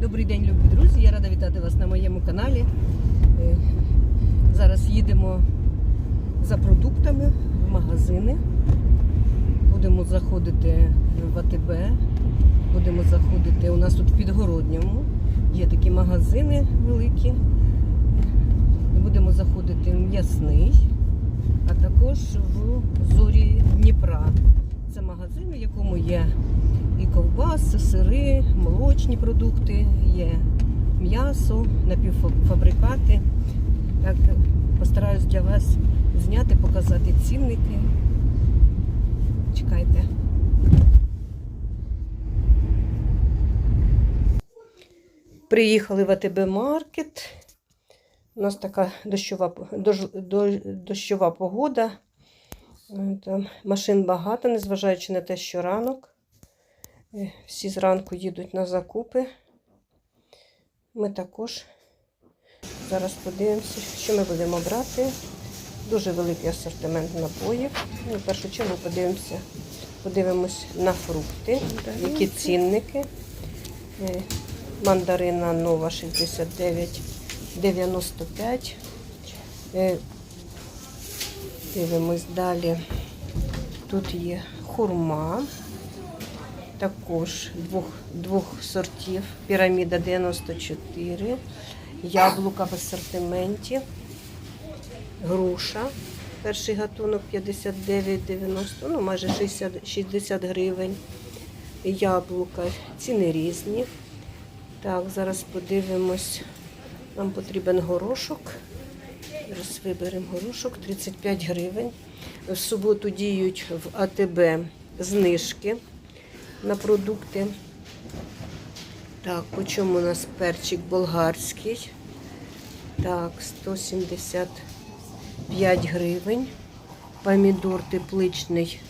Добрий день, любі друзі! Я рада вітати вас на моєму каналі. Е, Зараз їдемо за продуктами в магазини. Будемо заходити в АТБ. Будемо заходити. У нас тут в Підгородньому є такі магазини великі. Будемо заходити в м'ясний, а також в зорі Дніпра. Це магазин, в якому є і ковбаси, сири, молочні продукти, є м'ясо, напівфабрикати. Так, постараюсь для вас зняти, показати цінники. Чекайте. Приїхали в АТБ Маркет. У нас така дощова, дож- дощова погода. Там машин багато, незважаючи на те, що ранок. Е, Всі зранку їдуть на закупи. Ми також зараз подивимося, що ми будемо брати. Дуже великий асортимент напоїв. Ну, В першу чергу подивимося, подивимось на фрукти, які цінники. Е, Мандарина нова 69,95. Дивимось далі. Тут є хурма, також двох, двох сортів. Піраміда 94, яблука в асортименті, груша. Перший гатунок 59,90, ну майже 60, 60 гривень. Яблука, ціни різні. Так, зараз подивимось. Нам потрібен горошок. Зараз виберемо горошок 35 гривень. В суботу діють в АТБ знижки на продукти. Так, по чому у нас перчик болгарський? Так, 175 гривень. Помідор тепличний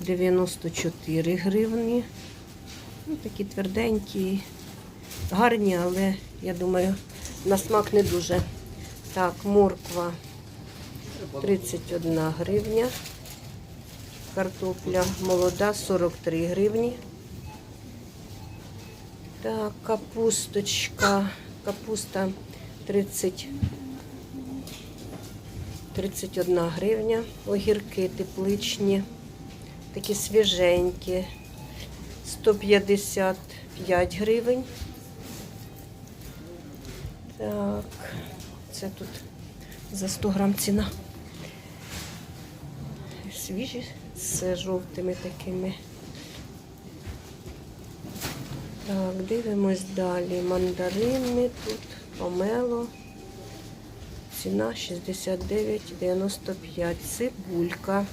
94 гривні. Ну, такі тверденькі, гарні, але я думаю, на смак не дуже. Так, морква 31 гривня. Картопля молода 43 гривні. Так, капусточка. Капуста 30, 31 гривня. Огірки тепличні. Такі свіженькі. 155 гривень. Так, це тут за 100 грам ціна. Свіжі з жовтими такими. Так, дивимось далі. Мандарини тут, помело. Ціна 69,95. Цибулька.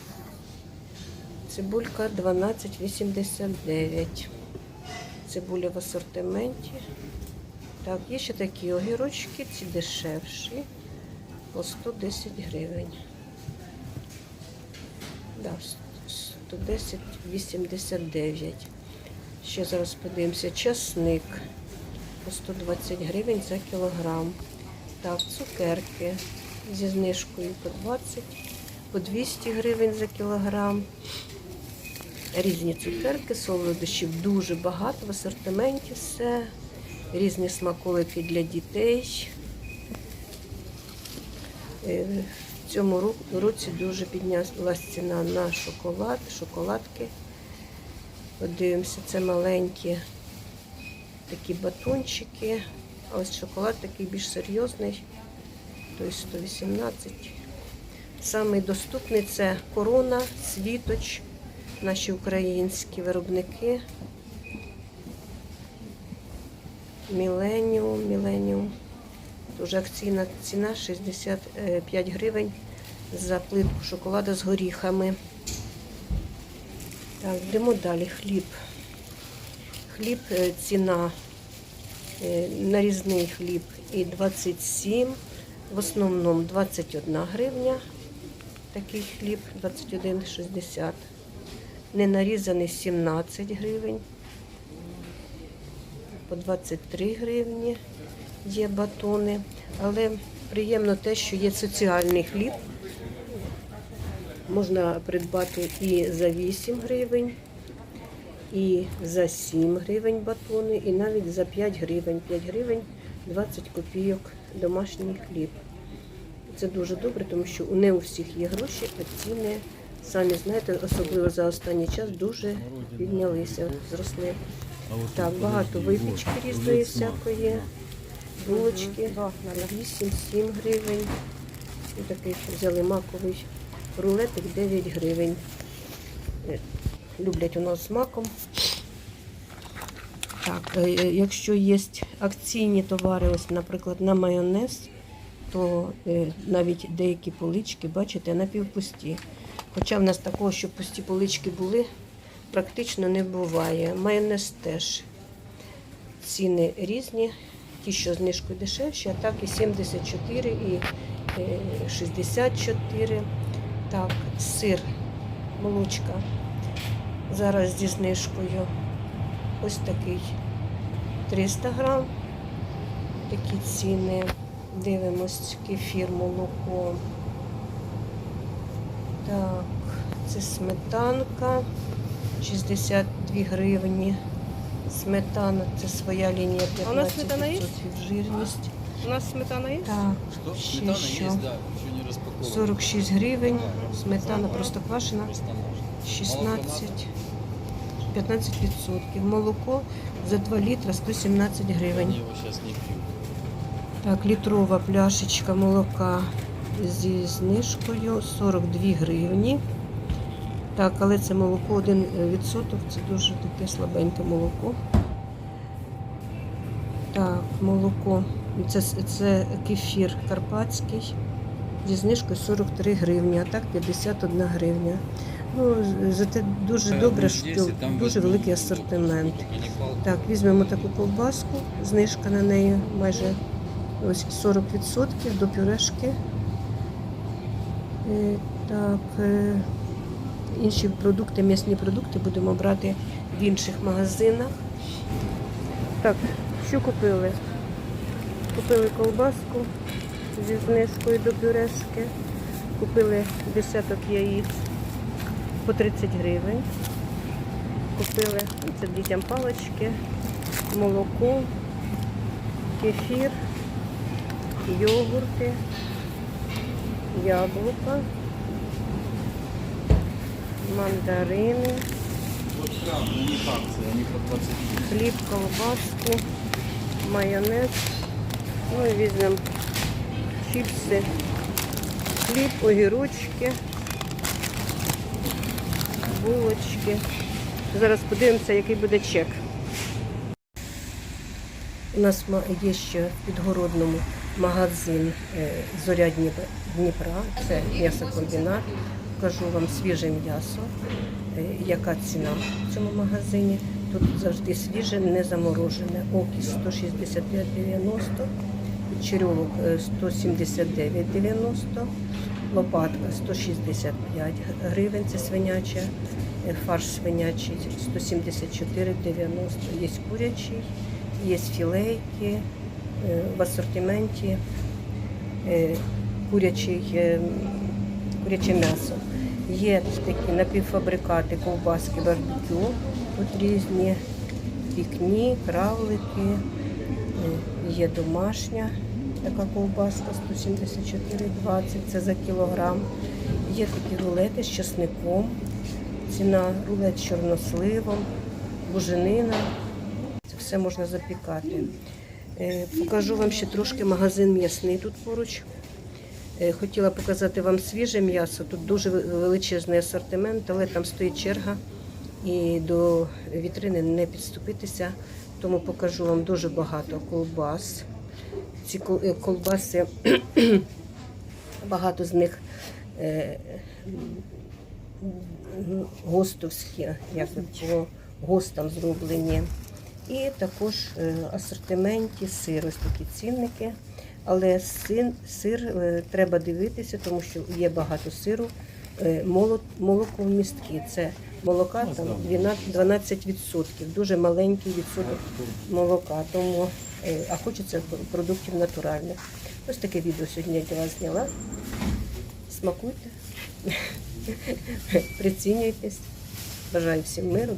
Цибулька 12,89. Цибуля в асортименті. Так, є ще такі огірочки, ці дешевші. По 110 гривень. Да, 110,89. Ще зараз подивимося. Часник по 120 гривень за кілограм. Так, цукерки зі знижкою по 20, по 200 гривень за кілограм. Різні цукерки, солодощів дуже багато в асортименті все. Різні смаколики для дітей. Е, В цьому ро- році дуже піднялась ціна на шоколад, шоколадки. Подивимося, це маленькі такі батончики. А ось шоколад такий більш серйозний, тобто 118. Самий доступний це корона, світоч, наші українські виробники. Міленіум, Міленіум. Дуже акційна ціна 65 гривень за плитку шоколада з горіхами. Так, йдемо далі. Хліб. Хліб, е, ціна, е, нарізний хліб і 27, в основному 21 гривня. Такий хліб 21,60. Ненарізаний 17 гривень. По 23 гривні є батони. Але приємно те, що є соціальний хліб. Можна придбати і за 8 гривень, і за 7 гривень батони, і навіть за 5 гривень. 5 гривень 20 копійок домашній хліб. Це дуже добре, тому що не у всіх є гроші, а ціни, самі знаєте, особливо за останній час дуже піднялися, зросли. Так, багато випічки різної всякої, булочки 8-7 гривень. І такий взяли маковий рулетик 9 гривень. Е, Люблять у нас з маком. Так, е, е, якщо є акційні товари, ось, наприклад, на майонез, то навіть деякі полички, бачите, напівпусті. Хоча в нас такого, щоб пусті полички були, практично не буває. Майонез теж ціни різні. Ті, що знижкою дешевші, а так і 74, і е, 64. Так, сир, молочка. Зараз зі знижкою. Ось такий 300 грам. Такі ціни. Дивимось кефір, молоко. Так, це сметанка. 62 гривні. Сметана це своя лінія 15% А у нас сметана є? жирність. У нас сметана есть? Так, Что? ще Сметана що? есть, да, еще не распакована. 46 гривень. Сметана просто квашена. Просто можно. 16, 15%. Молоко за 2 літра 117 гривень. Его сейчас не пьют. Так, літрова пляшечка молока зі знижкою 42 гривні. Так, але це молоко 1%, це дуже таке слабеньке молоко. Так, молоко. Це, це кефір карпатський зі знижкою 43 гривні, а так 51 гривня. Ну, зате дуже добре, що дуже великий асортимент. Так, візьмемо таку ковбаску, знижка на неї майже ось 40% до пюрешки. Е, Так, е, інші продукти, м'ясні продукти будемо брати в інших магазинах. Так, що купили? Купили ковбаску зі знижкою до пюрешки. Купили десяток яїць по 30 гривень. Купили це дітям палички, молоко, кефір, йогурти, яблука, мандарини, Вот прям, у них акция, они по 20 гривен. хліб, колбаску, майонез. Ну і візьмемо чіпси, хліб, огірочки, булочки. Зараз подивимося, який буде чек. У нас є ще в Підгородному магазин е, Зоря Дніпра. Це м'ясокомбінат. Покажу вам свіже м'ясо. Е, Яка ціна в цьому магазині? Тут завжди свіже, не заморожене. Окіс 165,90, черевок е, 179,90, лопатка 165 гривень, це свиняча, е, фарш свинячий 174,90, є курячий, є філейки, е, в асортименті курячий, куряче м'ясо. Є такі напівфабрикати, ковбаски, барбекю, тут різні пікні, кравлики, е, є домашня така ковбаска 174,20, це за кілограм. Є такі рулети з часником, ціна рулет з чорносливом, буженина. Це все можна запікати. Е, Покажу вам ще трошки магазин м'ясний тут поруч. Е, Хотіла показати вам свіже м'ясо. Тут дуже величезний асортимент, але там стоїть черга і до вітрини не підступитися. Тому покажу вам дуже багато колбас. Ці е, колбаси, багато з них е, гостовські, як по гостам зроблені. І також асортименті сир, такі цінники. Але син, сир е, треба дивитися, тому що є багато сиру. Е, моло- Молоко в містки. Це молока там 12, 12%, дуже маленький відсоток молока. Тому, е, а хочеться продуктів натуральних. Ось таке відео сьогодні я для вас зняла. Смакуйте, прицінюйтесь. Бажаю всім миру.